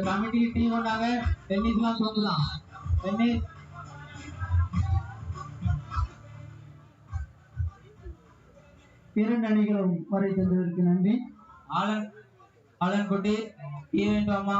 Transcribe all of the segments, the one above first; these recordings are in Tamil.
கமிட்டி டீம் வந்தாங்க டென்னிஸ்லாம் தோங்குதான் டென்னிஸ் இரண்டு அணிகளும் வரை தந்ததற்கு நன்றி. ஆலன் ஆலன் குட்டி ஈவெண்ட் அம்மா.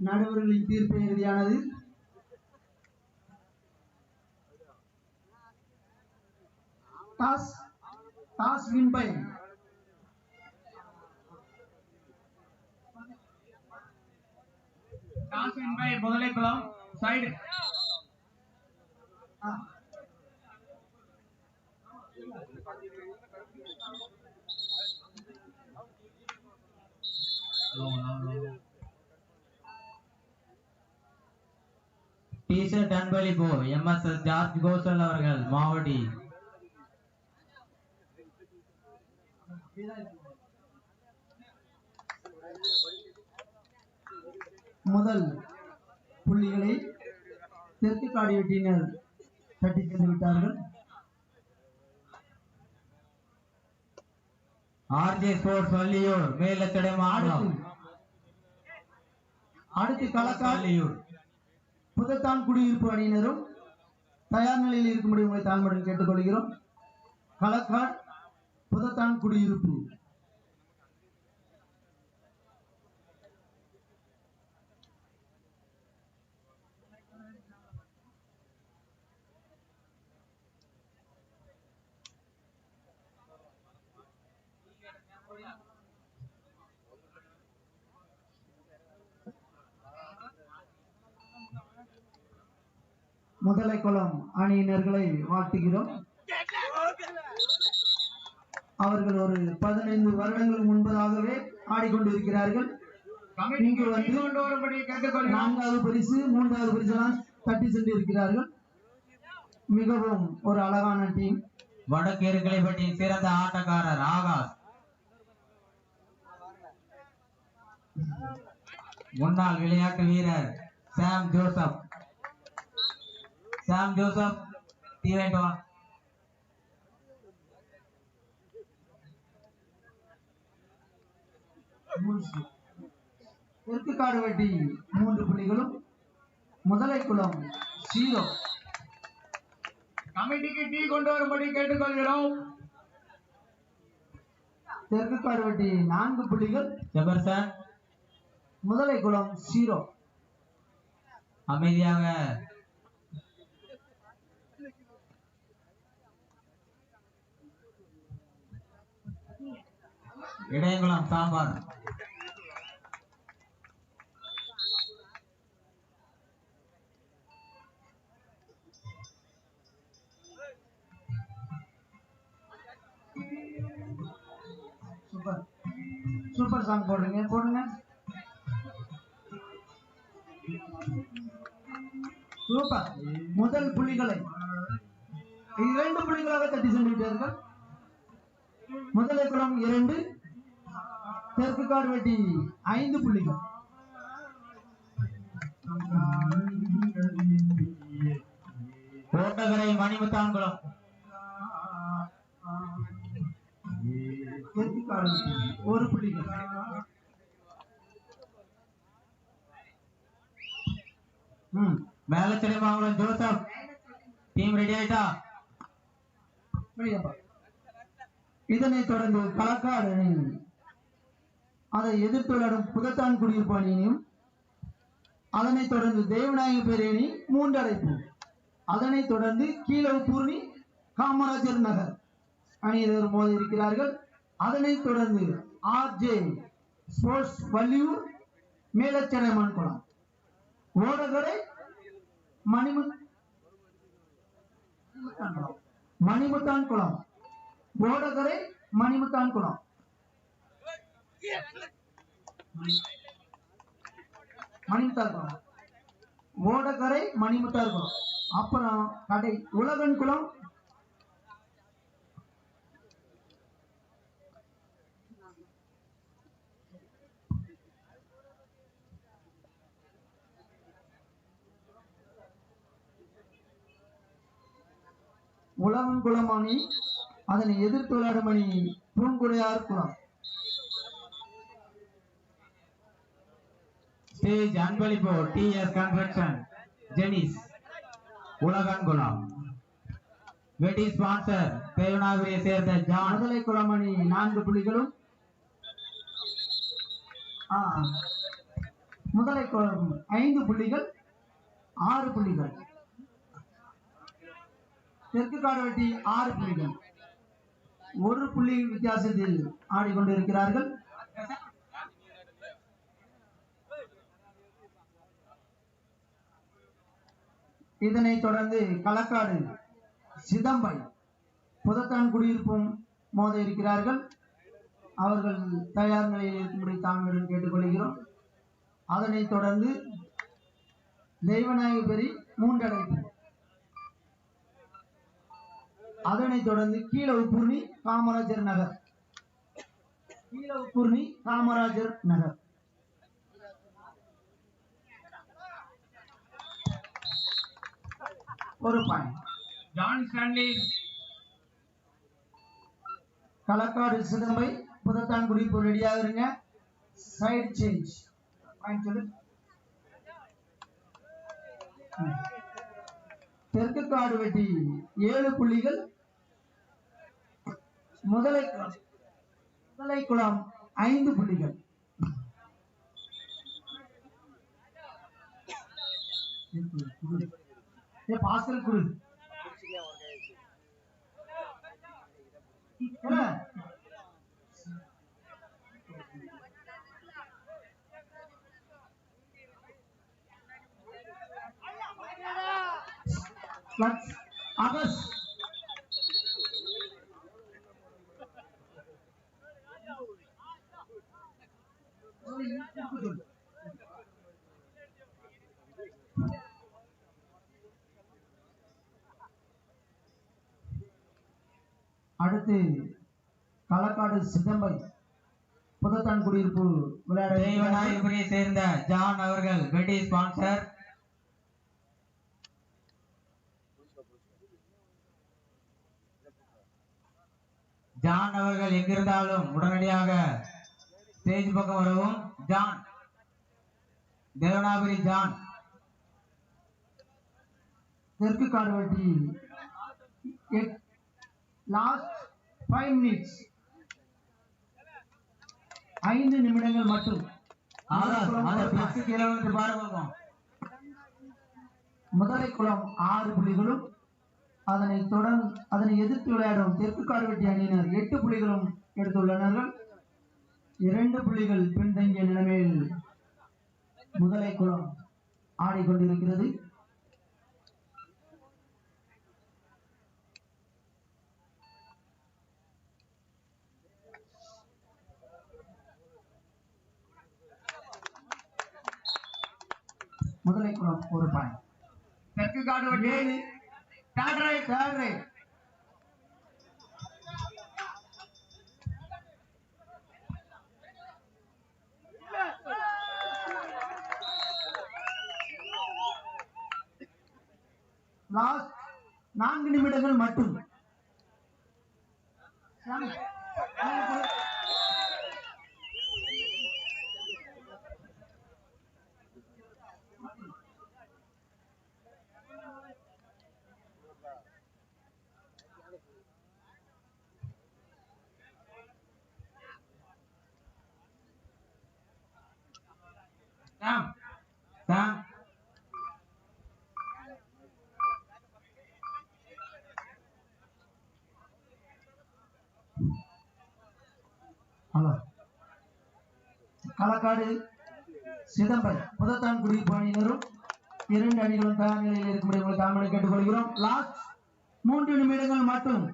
நடுவர்களின் தீர்ப்பு இறுதியானது. Toss toss win by toss win by Muthalaikulam side T-shirt அன்பளிப்பு எம் எஸ் ஜார்ஜ் கோசல் அவர்கள் மாவடி முதல் புள்ளிகளை தெற்கு காடி வெட்டியினர் தட்டி சென்று விட்டார்கள். ஆர்ஜே ஸ்போர்ட்ஸ் வள்ளியூர் அடுத்து மாவட்டம் அடுத்து களக்கால் வள்ளியூர் புதத்தான் குடியிருப்பு அணியினரும் தயார் நிலையில் இருக்கும்படி உங்களை தாழ்மையுடன் கேட்டுக்கொள்கிறோம். களக்காட் புதத்தான் குடியிருப்பு. முதலை குளம் அணியினர்களை வாழ்த்துகிறோம். அவர்கள் ஒரு பதினைந்து வருடங்கள் முன்பதாகவே ஆடிக்கொண்டிருக்கிறார்கள். இங்கு வந்து நான்காவது பரிசு மூன்றாவது பரிசெல்லாம் தட்டி சென்று இருக்கிறார்கள் மிகவும் ஒரு அழகான டீம். வடக்கு இருக்கலைப்பட்டியின் சிறந்த ஆட்டக்காரர் ஆகாஷ். முன்னாள் விளையாட்டு வீரர் சாம் ஜோசப். சாம் ஜோசப் தெற்கு காடு வெட்டி மூன்று புள்ளிகளும் முதலை குளம் ஜீரோ கமிட்டிக்கு டீ கொண்டு வரும்படி கேட்டுக்கொள்கிறோம். தெற்கு காடு வெட்டி நான்கு புள்ளிகள் ஜெபர்சன் முதலை குளம் ஜீரோ அமைதியாக Idaiyankulam sambar super. Super song போடுங்க போடுங்க. சூப்பர். முதல் புள்ளிகளை. இரண்டு புள்ளிகளாக தட்டி சென்றுவிட்டார்கள். முதலை குளம் இரண்டு தெற்கு காடு வெட்டி ஐந்து புள்ளிகள். கோட்டகரை மணிமுத்தாங்குளம் தெற்கு காடு ஒரு புள்ளிகள். ம் Melachadai Mankulam Joseph. Team ready ஆயிட்டா? இதனைத் தொடர்ந்து களக்காடு அணி அதை எதிர்த்து விளையாடும் புதத்தான் குடியிருப்பு அணியினையும் அதனைத் தொடர்ந்து தேவநாயக பேரணி மூன்றடைப்பு அதனைத் தொடர்ந்து கீழவு பூர்ணி காமராஜர் நகர் அணியினர் மோதி இருக்கிறார்கள். அதனைத் தொடர்ந்து ஆர்ஜே ஸ்போர்ட்ஸ் வள்ளியூர் மேலச்சடைமான் குளம் ஓடகரை மணிமு மணிமுத்தான் குளம் ஓடகரை மணிமுத்தான் குளம் மணிமுட்டா குளம் ஓடக்கரை மணிமுட்டா குளம் அப்புறம் கடை உலகன் குளம். உலகன் குளம் அணி அதனை எதிர்த்து விளையாடும் அணி பூங்குடையார் குளம். ஸ்டேஜ் அன்பளிப்பு டி எஸ் கன்ஸ்ட்ரக்ஷன் ஜெனிஸ் உலகன்குளம் வெடி ஸ்பான்சர் தேவனாகுரியை சேர்ந்த ஜான். முதலை குளமணி நான்கு புள்ளிகளும் முதலை குளம் ஐந்து புள்ளிகள் ஆறு புள்ளிகள் தெற்கு காடவெட்டி ஆறு புள்ளிகள் ஒரு புள்ளி வித்தியாசத்தில் ஆடிக்கொண்டிருக்கிறார்கள். இதனைத் தொடர்ந்து களக்காடு சிதம்பை புதத்தான் குடியிருப்பும் மோத இருக்கிறார்கள் அவர்கள் தயார் நிலையில் இருக்கும்படி தாங்களுடன் கேட்டுக்கொள்கிறோம். அதனைத் தொடர்ந்து தெய்வநாயகபெரி மூன்றடைப்பு. அதனைத் தொடர்ந்து கீழ உப்பூர்ணி காமராஜர் நகர். கீழ உப்பூர்ணி காமராஜர் நகர். ஒரு பாயிண்ட் ஜான் ஸ்டான்லி களக்காடு சிதம்பை புதத்தான் குடிப்பு ரெடியாக இருங்க. சைடு சேஞ்ச் பாயிண்ட் சொல்லு. தெற்கு காடு வெட்டி ஏழு புள்ளிகள். முதலை முதலை குளம் ஐந்து புள்ளிகள். Thank you. ఏ భాస్కర్ గుడి ఆగస్ట్ Thank you. அடுத்து களக்காடு சிதம்பை புதத்தான் குடியிருப்பு விளையாட சேர்ந்த ஜான் அவர்கள் வெடி ஸ்பான்சர் ஜான் அவர்கள் எங்கிருந்தாலும் உடனடியாக ஸ்டேஜ் பக்கம் வரவும். John Devanapuri John. தெற்கு காடுவெட்டி லாஸ்ட் ஃபைவ் மினிட்ஸ் ஐந்து நிமிடங்கள் மட்டும். முதலை குளம் ஆறு புள்ளிகளும் அதனை தொடர்ந்து அதனை எதிர்த்து விளையாடும் தெற்கு காடுவெட்டி அணியினர் எட்டு புள்ளிகளும் எடுத்துள்ளனர் இரண்டு புள்ளிகள் பின்தங்கிய நிலைமையில் முதலை குளம் ஆடிக்கொண்டிருக்கிறது. முதலை குளம் ஒரு பாயிண்ட் தெற்கு காடு ரைட் தேர்ட் ரைட் லாஸ்ட் நான்கு நிமிடங்கள் மட்டும் Sam Sam hello Kalakkad Chidambaram புதத்தான் குடியிருப்பு அணியினரும் இரண்டு அணிகளும் தயார் நிலையில் இருக்கும்படி உங்களை தாமரை கேட்டுக்கொள்கிறோம். லாஸ்ட் மூன்று நிமிடங்கள் மட்டும்.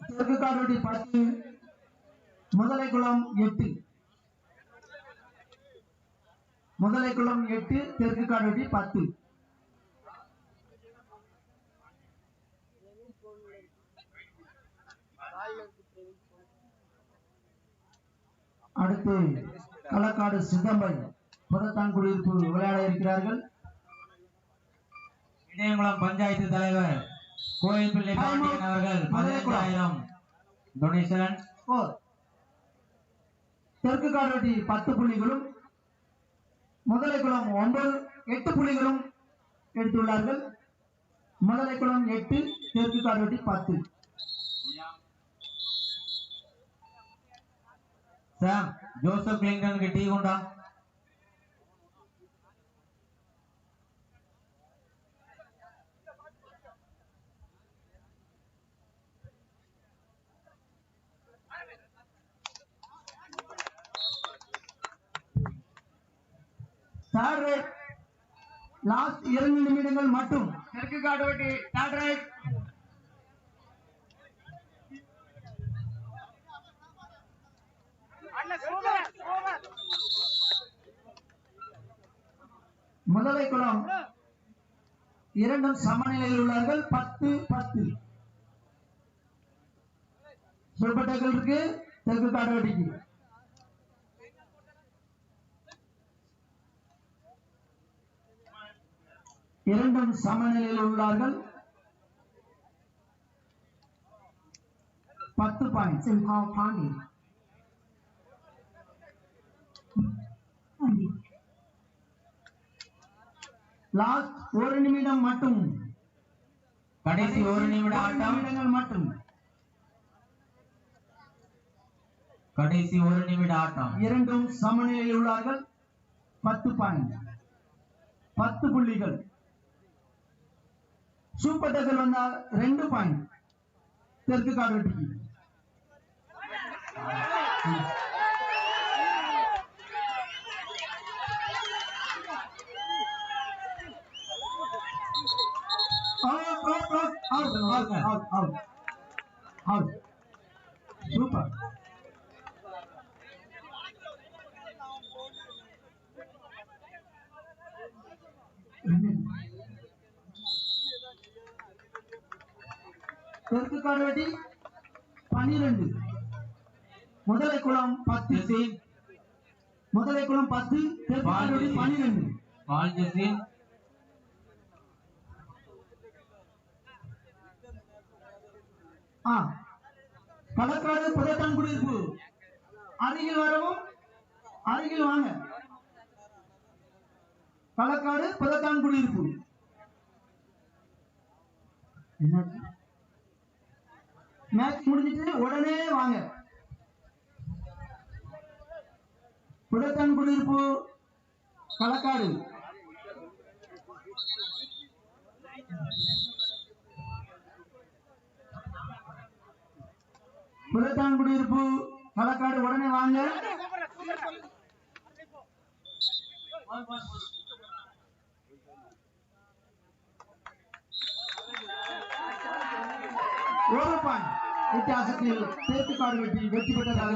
தெற்கு காடுவெட்டி பத்து முதலை குளம் எட்டு. முதலை குளம் எட்டு தெற்கு காடுவெட்டி பத்து. அடுத்து களக்காடு சிதம்பை புதத்தான் குடியிருப்பு விளையாட இருக்கிறார்கள். இடையங்குளம் பஞ்சாயத்து தலைவர் கோயில்பிள்ளை பாண்டியன் அவர்கள் பதினைந்தாயிரம் டொனேஷன். தெற்கு காடுவெட்டி பத்து புள்ளிகளும் முதலைக்குளம் ஒன்பது எட்டு புள்ளிகளும் எடுத்துள்ளார்கள். முதலைக்குளம் எட்டு தெற்கு காடுவெட்டி பத்து. சாம் ஜோசப் கிளிங்டனுக்கு டீ கொண்டா தேர்ட் ரைட் லாஸ்ட் இரண்டு நிமிடங்கள் மட்டும். தெற்கு காடுவெட்டி தேர்ட் ரைட் முதலை குளம் இரண்டும் சமநிலையில் உள்ளார்கள். பத்து பத்து. சொல்பட்டங்கள் இருக்கு. தெற்கு காடுவெட்டிக்கு இரண்டும் சமநிலையில் உள்ளார்கள். பத்து பாயிண்ட். இன் பாண்டி லாஸ்ட் ஒரு நிமிடம் மட்டும். கடைசி ஒரு நிமிட ஒரு ஆட்டம். நிமிடங்கள் மட்டும். கடைசி ஒரு நிமிட ஆட்டம். இரண்டும் சமநிலையில் உள்ளார்கள். பத்து பாயிண்ட் பத்து புள்ளிகள். சூப்பர் டக்கர் வந்தால் ரெண்டு பாயிண்ட் தெற்கு காடுவெட்டிக்கு Out, out, out, out, out. Out. Super. தெற்கு காடுவெட்டி பன்னிரண்டு முதலை குளம் பத்து முதலை குளம் பத்து தெற்கு காடுவெட்டி பன்னிரண்டு பால் பழக்காடு ஆ புதத்தான் குடியிருப்பு. அருகில் வரவும் அருகில் வாங்க. பழக்காடு புதத்தான் குடியிருப்பு. மேட்ச் முடிஞ்சிட்டு உடனே வாங்க. புதத்தான் குடியிருப்பு களக்காடு புதத்தான் குடியிருப்பு மலக்காடு உடனே வாங்க. ஒரு வித்தியாசத்தில் தேர்த்துக்காடு வெற்றி வெற்றி பெற்றதாக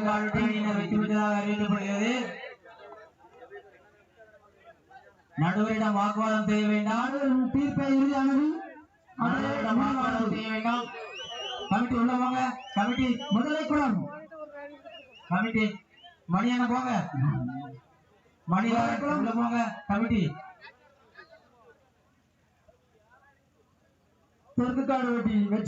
வெற்றி பெற்றதாக அறிவிக்கப்படுகிறது. நடுவரிடம் வாக்குவாதம் செய்ய வேண்டாம். தீர்ப்பை இறுதியானது வாக்குவாதம் செய்ய வேண்டாம். கமிட்டி உள்ளவங்க கமிட்டி முதலை குளம் கமிட்டி மணியான போங்க. மணியாரன் உள்ள போங்க கமிட்டி. தெற்குக்காடு வெற்றி வெற்றி